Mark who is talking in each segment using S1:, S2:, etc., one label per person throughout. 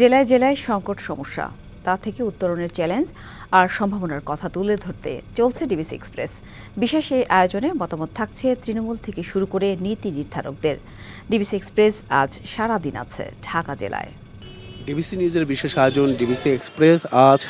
S1: জেলায় জেলায় সংকট সমস্যা। তা থেকে উত্তরণের চ্যালেঞ্জ আর সম্ভাবনার কথা তুলে ধরতে চলছে ডিবিসি এক্সপ্রেস বিশেষ এই আয়োজনে মতামত থাকছে তৃণমূল থেকে শুরু করে নীতি নির্ধারকদের। ডিবিসি এক্সপ্রেস আজ সারা দিন আছে ঢাকা জেলায়।
S2: ডিবিসি নিউজের বিশেষ আয়োজন ডিবিসি এক্সপ্রেস আজ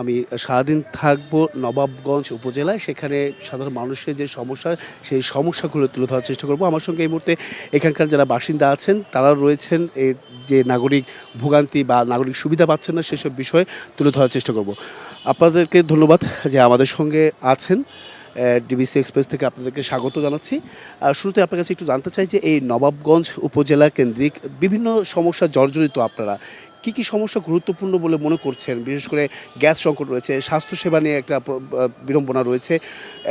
S2: আমি সারাদিন থাকব নবাবগঞ্জ উপজেলায়। সেখানে সাধারণ মানুষের যে সমস্যা, সেই সমস্যাগুলো তুলে ধরার চেষ্টা করব। আমার সঙ্গে এই মুহূর্তে এখানকার যারা বাসিন্দা আছেন তারা রয়েছেন। এই যে নাগরিক ভোগান্তি বা নাগরিক সুবিধা পাচ্ছেন না, সেসব বিষয়ে তুলে ধরার চেষ্টা করব। আপনাদেরকে ধন্যবাদ যে আমাদের সঙ্গে আছেন। ডিবিসি এক্সপ্রেস থেকে আপনাদেরকে স্বাগত জানাচ্ছি। শুরুতে আপনার কাছে একটু জানতে চাই যে, এই নবাবগঞ্জ উপজেলা কেন্দ্রিক বিভিন্ন সমস্যা জর্জরিত আপনারা। কি কি সমস্যা গুরুত্বপূর্ণ বলে মনে করছেন? বিশেষ করে গ্যাস সংকট রয়েছে, স্বাস্থ্যসেবা নিয়ে একটা বিড়ম্বনা রয়েছে,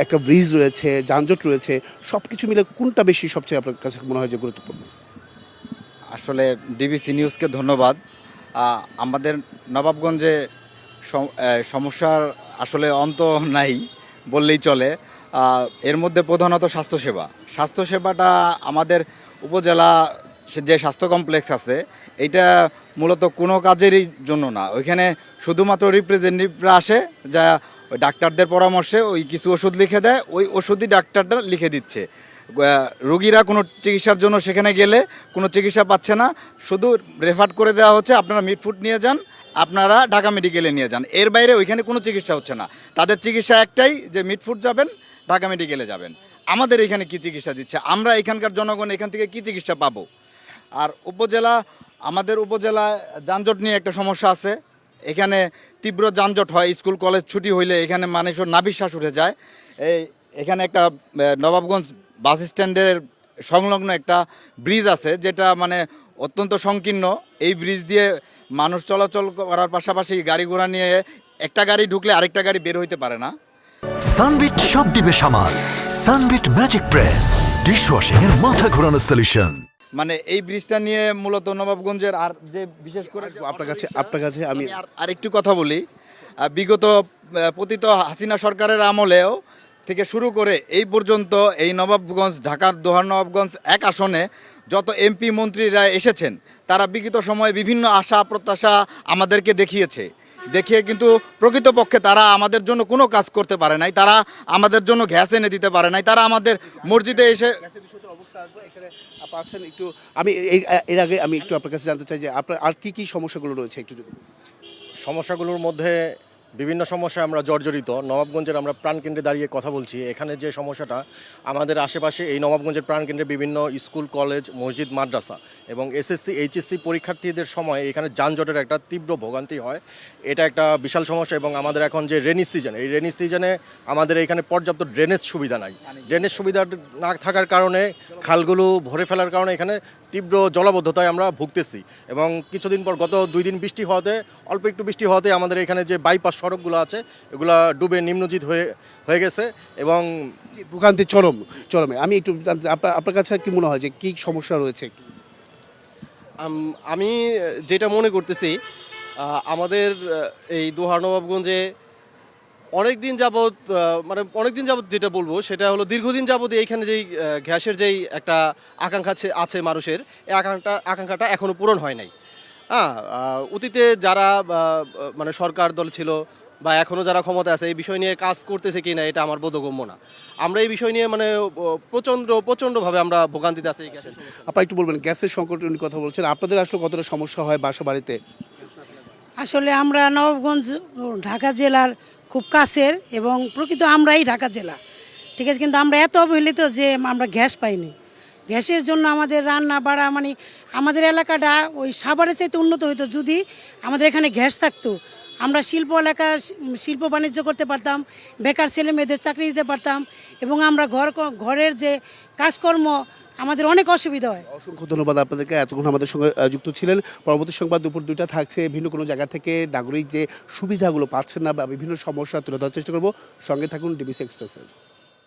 S2: একটা ব্রিজ রয়েছে, যানজট রয়েছে সব কিছু মিলে কোনটা বেশি সবচেয়ে আপনার কাছে মনে হয় যে গুরুত্বপূর্ণ?
S3: আসলে ডিবিসি নিউজকে ধন্যবাদ। আমাদের নবাবগঞ্জে সমস্যার আসলে অন্ত নাই বললেই চলে। এর মধ্যে প্রধানত স্বাস্থ্যসেবা। স্বাস্থ্যসেবাটা আমাদের উপজেলা যে স্বাস্থ্য কমপ্লেক্স আছে এটা মূলত কোনো কাজেরই জন্য না। ওইখানে শুধুমাত্র রিপ্রেজেন্টেটিভরা আসে, যা ওই ডাক্তারদের পরামর্শে ওই কিছু ওষুধ লিখে দেয়, ওই ওষুধই ডাক্তারটা লিখে দিচ্ছে। রোগীরা কোনো চিকিৎসার জন্য সেখানে গেলে কোনো চিকিৎসা পাচ্ছে না। শুধু রেফার করে দেওয়া হচ্ছে, আপনারা মিটফুট নিয়ে যান, আপনারা ঢাকা মেডিকেলে নিয়ে যান। এর বাইরে ওইখানে কোনো চিকিৎসা হচ্ছে না। তাদের চিকিৎসা একটাই, যে মিটফুট যাবেন, ঢাকা মেডিকেলে যাবেন। আমাদের এখানে কি চিকিৎসা দিচ্ছে? আমরা এখানকার জনগণ এখান থেকে কি চিকিৎসা পাবো? আর উপজেলা, আমাদের উপজেলায় যানজট নিয়ে একটা সমস্যা আছে। এখানে তীব্র যানজট হয়, স্কুল, কলেজ ছুটি হইলে এখানে মানুষের নাভিশ্বাস উঠে যায়। এই, এখানে একটা নবাবগঞ্জ বাস স্ট্যান্ডের সংলগ্ন একটা ব্রিজ আছে, যেটা মানে অত্যন্ত সংকীর্ণ। এই ব্রিজ দিয়ে মানুষ চলাচল করার পাশাপাশি গাড়ি ঘোড়া নিয়ে একটা গাড়ি ঢুকলে আরেকটা গাড়ি বের হইতে পারে না।
S4: সানবিট সব দিবে সামাল। সানবিট ম্যাজিক প্রেস ডিশওয়াশিং এর মাথা ঘোরানো সলিউশন
S3: মানে এই ব্রিজটা নিয়ে মূলত নবাবগঞ্জের আর যে বিশেষ করে
S2: আপনার কাছে আপনার কাছে আমি
S3: আমি আর আরেকটু কথা বলি। বিগত পতিত হাসিনা সরকারের আমলেও থেকে শুরু করে এই পর্যন্ত এই নবাবগঞ্জ ঢাকার দোহার নবাবগঞ্জ এক আসনে যত এমপি মন্ত্রীরা এসেছেন তারা বিগত সময়ে বিভিন্ন আশা প্রত্যাশা আমাদেরকে দেখিয়েছে। দেখিয়ে কিন্তু প্রকৃতপক্ষে তারা আমাদের জন্য কোনো কাজ করতে পারে নাই তারা আমাদের জন্য গ্যাস এনে দিতে পারে নাই তারা আমাদের মসজিদে এসে
S2: আসব? এখানে আপনি আছেন একটু, আমি এর আগে আমি একটু আপনার কাছে জানতে চাই যে আপনার আর কি কি সমস্যাগুলো রয়েছে একটু
S5: সমস্যাগুলোর মধ্যে বিভিন্ন সমস্যায় আমরা জর্জরিত। নবাবগঞ্জের আমরা প্রাণকেন্দ্রে দাঁড়িয়ে কথা বলছি। এখানে যে সমস্যাটা, আমাদের আশেপাশে এই নবাবগঞ্জের প্রাণকেন্দ্রে বিভিন্ন স্কুল, কলেজ, মসজিদ, মাদ্রাসা এবং এসএসসি, এইচএসসি পরীক্ষার্থীদের সময় এখানে যানজটের একটা তীব্র ভোগান্তি হয়। এটা একটা বিশাল সমস্যা এবং আমাদের এখন যে রেনি সিজন এই রেনি সিজনে আমাদের এখানে পর্যাপ্ত ড্রেনেজ সুবিধা নাই। ড্রেনেজ সুবিধা না থাকার কারণে খালগুলো ভরে ফেলার কারণে এখানে তীব্র জলাবদ্ধতায় আমরা ভুগতেছি এবং কিছুদিন পর গত দুই দিন বৃষ্টি হওয়াতে অল্প একটু বৃষ্টি হওয়াতে আমাদের এখানে যে বাইপাস সড়কগুলো আছে এগুলা ডুবে নিম্নজিৎ হয়ে হয়ে গেছে এবং
S2: ভোগান্তি চরম চরমে। আমি একটু আপনার আপনার কাছে কি মনে হয় যে কি সমস্যা রয়েছে একটু?
S6: আমি যেটা মনে করতেছি আমাদের এই দোহার নবাবগঞ্জে অনেক দিন যাবৎ মানে অনেক দিন যাবৎ যেটা বলব সেটা হলো দীর্ঘদিন যাবৎ এইখানে যেই গ্যাসের যেই একটা আকাঙ্ক্ষা আছে- মানুষের, এই আকাঙ্ক্ষাটা আকাঙ্ক্ষাটা এখনও পূরণ হয় নাই। হ্যাঁ অতীতে যারা মানে সরকার দল ছিল বা এখনও যারা ক্ষমতা আছে, এই বিষয় নিয়ে কাজ করতেছে কি না এটা আমার বোধগম্য না। আমরা এই বিষয় নিয়ে মানে প্রচণ্ড, প্রচণ্ডভাবে আমরা ভোগান্তিতে আছি এই গ্যাসের
S2: আপা একটু বলবেন, গ্যাসের সংকট কথা বলছেন। আপনাদের আসলে কতটা সমস্যা হয় বাসা বাড়িতে?
S7: আসলে আমরা নবাবগঞ্জ, ঢাকা জেলার খুব কাছের এবং প্রকৃত আমরাই ঢাকা জেলা। ঠিক আছে, কিন্তু আমরা এত অবহেলিত যে আমরা গ্যাস পাইনি। গ্যাসের জন্য আমাদের রান্না বাড়া মানে আমাদের এলাকাটা ওই সাভারের চাইতে উন্নত হতো যদি আমাদের এখানে গ্যাস থাকতো। আমরা শিল্প এলাকা, শিল্প বাণিজ্য করতে পারতাম, বেকার ছেলে মেয়েদের চাকরি দিতে পারতাম এবং আমরা ঘর, ঘরের যে কাজকর্ম আমাদের অনেক অসুবিধা হয়।
S2: অসংখ্য ধন্যবাদ আপনাদেরকে এতক্ষণ আমাদের সঙ্গে যুক্ত ছিলেন। পরবর্তী সংবাদ দুপুর দুইটা থাকছে। ভিন্ন কোনো জায়গা থেকে নাগরিক যে সুবিধাগুলো পাচ্ছেন না বা বিভিন্ন সমস্যা তুলে ধরার চেষ্টা করব, সঙ্গে থাকুন ডিবিসি এক্সপ্রেসের।